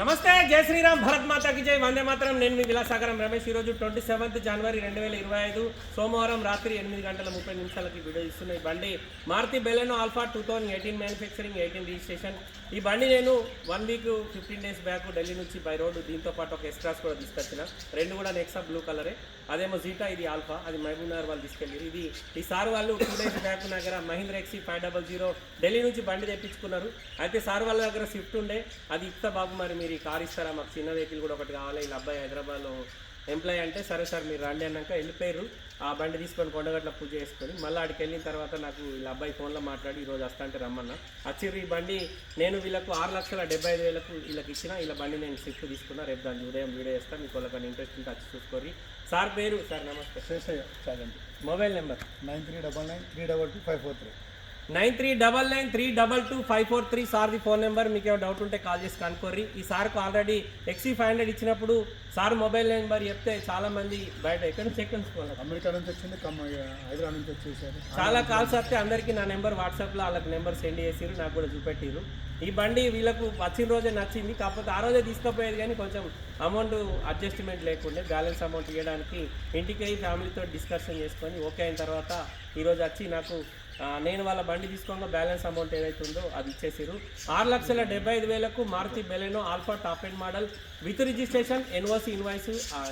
నమస్తే జై శ్రీరామ్ భరత్ మాతాకి జై. వందే మాత్రం. నేను మీ విలాసాగరం రమేష్. ఈరోజు ట్వంటీ సెవెంత్ జనవరి రెండు వేల ఇరవై ఐదు సోమవారం రాత్రి ఎనిమిది గంటల ముప్పై నిమిషాలకి వీడియో ఇస్తున్నాయి. బండి Maruti Baleno alpha two thousand eighteen manufacturing eighteen registration. ఈ బండి నేను one week fifteen days back Delhi నుంచి బై రోడ్ దీంతో పాటు ఒక ఎక్స్ట్రాస్ కూడా తీసుకొచ్చిన. రెండు కూడా నెక్సా బ్లూ కలరే అదేమో జీటా ఇది ఆల్ఫా అది మహబూబ్ నగర్ వాళ్ళు తీసుకెళ్ళారు. ఇది ఈ సార్ వాళ్ళు టూ డేస్ బ్యాక్ నా దగ్గర Mahindra XE five double zero Delhi నుంచి బండి తెప్పించుకున్నారు. అయితే సార్ వాళ్ళ దగ్గర స్విఫ్ట్ ఉండే. అది ఇస్తా బాబు మరి మీరు ఈ కార్ ఇస్తారా? మాకు చిన్న వెహికల్ కూడా ఒకటి కావాలి. ఇలా అబ్బాయి హైదరాబాద్లో ఎంప్లాయ్ అంటే సరే సార్ మీరు రండి అన్నాక వెళ్ళిపోయారు ఆ బండి తీసుకొని కొండగట్ల పూజ చేసుకొని మళ్ళీ ఆడికి వెళ్ళిన తర్వాత నాకు వీళ్ళ అబ్బాయి ఫోన్లో మాట్లాడి ఈరోజు వస్తా అంటే రమ్మన్నా. వచ్చిర్రు ఈ బండి నేను వీళ్ళకు ఆరు లక్షల డెబ్బై ఐదు వేలకు వీళ్ళకి ఇచ్చిన ఇలా బండి నేను స్విఫ్ట్ తీసుకున్నా. రేపు దాన్ని ఉదయం వీడియో చేస్తాను మీకు వాళ్ళకి ఇంట్రెస్ట్ ఉంటే వచ్చి చూసుకోరి సార్ పేరు సార్ నమస్తే. శేషయ్య చాలండి mobile number? Nine three double nine three double two five four three. Nine three double nine three double two five four three సార్ది phone number. మీకు ఏమైనా డౌట్ ఉంటే కాల్ చేసి కనుక్కోర్రి. ఈ సార్కు ఆల్రెడీ ఎక్సీ ఫైవ్ హండ్రెడ్ ఇచ్చినప్పుడు సార్ మొబైల్ నెంబర్ చెప్తే చాలా మంది బయట ఎక్కడ నుంచి ఎక్కడ అమెరికా నుంచి వచ్చింది హైదరాబాద్ నుంచి వచ్చేసారు. చాలా కాల్స్ వస్తే అందరికీ నా నెంబర్ వాట్సాప్లో వాళ్ళకి నెంబర్ సెండ్ చేసిరు నాకు కూడా చూపెట్టిరు ఈ బండి వీళ్ళకు వచ్చిన రోజే నచ్చింది కాకపోతే ఆ రోజే తీసుకుపోయేది కానీ కొంచెం అమౌంట్ అడ్జస్ట్మెంట్ లేకుండే బ్యాలెన్స్ అమౌంట్ ఇవ్వడానికి ఇంటికి ఫ్యామిలీతో డిస్కషన్ చేసుకొని ఓకే అయిన తర్వాత ఈరోజు వచ్చి నాకు నేను వాళ్ళ బండి తీసుకోగా బ్యాలెన్స్ అమౌంట్ ఏదైతే ఉందో అది ఇచ్చేసారు ఆరు లక్షల డెబ్బై ఐదు వేలకు Maruti Baleno alpha top end model with registration NOC invoice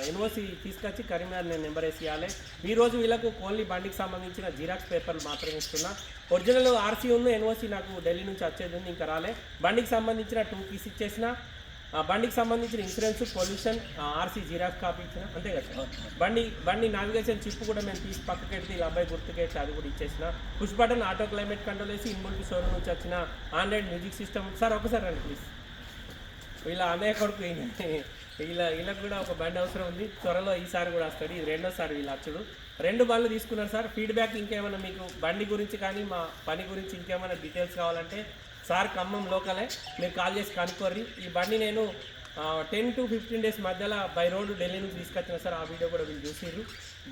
NOC తీసుకొచ్చి కరీంనగర్ నేను నెంబర్ వేసి ఇవ్వాలి ఈ రోజు వీళ్ళకు ఓన్లీ బండికి సంబంధించిన జిరాక్స్ పేపర్లు మాత్రమే ఇస్తున్నా. ఒరిజినల్ ఆర్సీ ఉన్న ఎన్ఓసి నాకు ఢిల్లీ నుంచి వచ్చేది ఉంది ఇంకా రాలే. బండికి సంబంధించిన టూ పీస్ ఇచ్చేసిన. బండికి సంబంధించిన insurance pollution RC xerox copy ఇచ్చిన అంతే కదా సార్? బండి బండి నావిగేషన్ చిప్ కూడా మేము తీసి పక్కకెడితే ఇలా అబ్బాయి గుర్తుకెట్టి అది కూడా ఇచ్చేసిన. Push button auto climate control వేసి ఇన్బుల్ట్ షోరూమ్ నుంచి వచ్చిన ఆండ్రాయిడ్ మ్యూజిక్ సిస్టమ్. సార్ ఒకసారి రండి ప్లీజ్. వీళ్ళ అన్నయ్య కొడుకు వీళ్ళ వీళ్ళకి కూడా ఒక బండి అవసరం ఉంది. త్వరలో ఈసారి కూడా వస్తాడు. ఇది రెండోసారి వీళ్ళు అచ్చుడు రెండు బండ్లు తీసుకున్నారు సార్. ఫీడ్బ్యాక్ ఇంకేమైనా మీకు బండి గురించి కానీ మా పని గురించి ఇంకేమైనా డీటెయిల్స్ కావాలంటే సార్ ఖమ్మం లోకలే మీరు కాల్ చేసి కనుక్కోర్రి. ఈ బండి నేను టెన్ టు ఫిఫ్టీన్ డేస్ మధ్యలో బై రోడ్ ఢిల్లీ నుంచి తీసుకొచ్చిన సార్. ఆ వీడియో కూడా వీళ్ళు చూసిర్రు.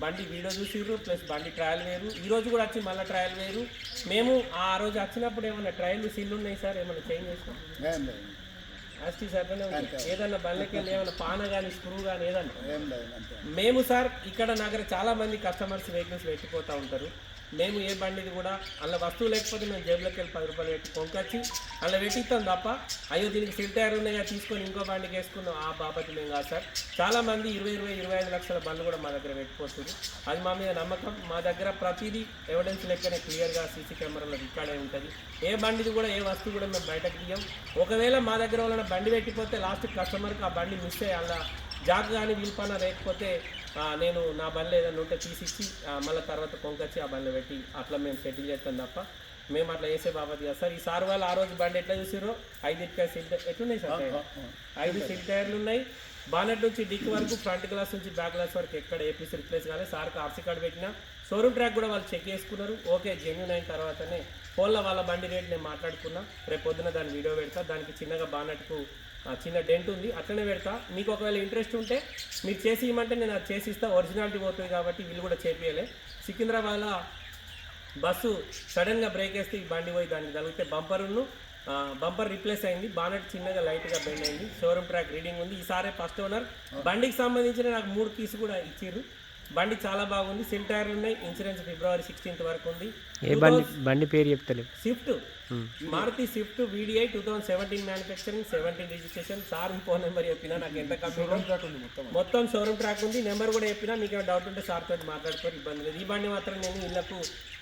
బండి వీడియో చూసిర్రు ప్లస్ బండి ట్రయల్ వేరు. ఈ రోజు కూడా వచ్చి మళ్ళీ ట్రయల్ వేరు. మేము ఆ రోజు వచ్చినప్పుడు ఏమైనా ట్రయల్ సీల్ ఉన్నాయి సార్? ఏమైనా చేంజ్ చేసినాం? అస్టీ ఉంది. ఏదన్నా బండ్లకి వెళ్ళి ఏమైనా పాన కానీ స్క్రూ కానీ ఏదన్నా? మేము సార్ ఇక్కడ నగర చాలా మంది కస్టమర్స్ వెహికల్స్ పెట్టిపోతూ ఉంటారు. మేము ఏ బండిది కూడా అందులో వస్తువు లేకపోతే మేము జేబులోకి వెళ్ళి పది రూపాయలు పెట్టి కొనుకొచ్చి అందులో పెట్టిస్తాం తప్ప అయ్యో దీనికి సిల్ టైర్ ఉన్నాయా తీసుకొని ఇంకో బండికి వేసుకున్నాం ఆ బాపతి మేము కాదు సార్. చాలా మంది ఇరవై ఇరవై ఇరవై ఐదు లక్షల బండ్లు కూడా మా దగ్గర పెట్టిపోతుంది అది మా మీద నమ్మకం. మా దగ్గర ప్రతిదీ ఎవిడెన్స్ లెక్కనే క్లియర్గా సీసీ కెమెరాలో రికార్డ్ అయి ఉంటుంది. ఏ బండిది కూడా ఏ వస్తువు కూడా మేము బయటకు తీయం. ఒకవేళ మా దగ్గర వాళ్ళ బండి పెట్టిపోతే లాస్ట్ కస్టమర్కి ఆ బండి మిస్ అయ్యి అలా జాగ్ కానీ వీల్పన లేకపోతే నేను నా బండ్లు ఏదైనా ఉంటే తీసిచ్చి మళ్ళీ తర్వాత కొనుకొచ్చి ఆ బండ్లు పెట్టి అట్లా మేము సెటిల్ చేస్తాం తప్ప మేము అట్లా చేసే బాబతి కదా. సార్ ఈ సార్ వాళ్ళు ఆ రోజు బండి ఎట్లా చూసారో ఐదు ఇటుక సిల్ ఎట్లున్నాయి సార్? ఐదు సిల్ టైర్లు ఉన్నాయి. బానెట్ నుంచి డిక్ వరకు ఫ్రంట్ గ్లాస్ నుంచి బ్యాక్ గ్లాస్ వరకు ఎక్కడ ఏ పీస్ రిప్లేస్ కాలేదు. సార్కి ఆర్సీ కార్డు పెట్టినా. షోరూమ్ ట్రాక్ కూడా వాళ్ళు చెక్ చేసుకున్నారు. ఓకే జెన్యున్ అయిన తర్వాతనే ఫోన్లో వాళ్ళ బండి రేట్ నేను మాట్లాడుకున్నా. రేపు పొద్దున దాని వీడియో పెడతా. దానికి చిన్నగా బానెట్కు ఆ, చిన్న డెంట్ ఉంది. అట్లనే పెడతా. మీకు ఒకవేళ ఇంట్రెస్ట్ ఉంటే మీరు చేసి ఇవ్వమంటే నేను అది చేసి ఇస్తా. ఒరిజినాలిటీ పోతుంది కాబట్టి వీళ్ళు కూడా చేపియలే సికింద్రాబాద్లో బస్సు సడన్గా బ్రేక్ వేస్తే ఈ బండి పోయి దానికి తగిలితే బంపర్ను బంపర్ రీప్లేస్ అయింది. బానెట్ చిన్నగా లైట్గా బెండ్ అయింది. షోరూమ్ ట్రాక్ రీడింగ్ ఉంది. ఈసారి ఫస్ట్ ఓనర్ బండికి సంబంధించిన నాకు మూడు కీస్ కూడా ఇచ్చిర్రు. బండి చాలా బాగుంది. సిల్ టైర్లు ఉన్నాయి. ఇన్సూరెన్స్ ఫిబ్రవరి సిక్స్టీన్త్ వరకు ఉంది. ఏ బండి బండి పేరు చెప్తలేవు. Swift Maruti Swift VDI two thousand seventeen manufacturing seventeen registration sir phone number చెప్పినా నాకు ఎంత కంప్యూటర్ ట్రాక్ ఉంది మొత్తం షోరూమ్ ట్రాక్ ఉంది. నెంబర్ కూడా చెప్పినా మీకు ఏమైనా డౌట్ ఉంటే సార్ తోటి మాట్లాడుకోరు ఇబ్బంది లేదు. ఈ బండి మాత్రం నేను ఇళ్ళకు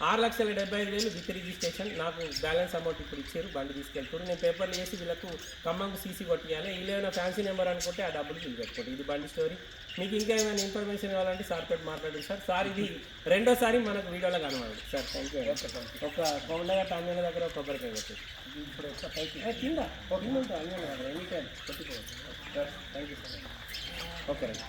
ఆరు లక్షల డెబ్బై ఐదు వేలు విత్ రిజిస్ట్రేషన్ నాకు బ్యాలెన్స్ అమౌంట్ ఇప్పుడు ఇచ్చారు బండి తీసుకెళ్తారు నేను పేపర్లు వేసి వీళ్ళకు ఖమ్మంకు సీసీ కొట్టియాలి. వీళ్ళు ఏమైనా ఫ్యాన్సీ నెంబర్ అనుకుంటే ఆ డబ్బులు బిల్ పెట్టుకోండి. ఇది బండి స్టోరీ మీకు ఇంకా ఏమైనా ఇన్ఫర్మేషన్ కావాలంటే సార్ తోటి మాట్లాడండి సార్. సార్ ఇది రెండోసారి మనకు వీడియోలో కనబడదు. సార్ థ్యాంక్ యూ ఒక కొండగా టాంజన దగ్గర ఒక కొబ్బరికాయ కొట్టి ఇప్పుడు ఎట్లా పైకి. ఏ, కింద కింద ఉంటుంది అంజన దగ్గర any time కొట్టుకోవచ్చు thank you sir okay right.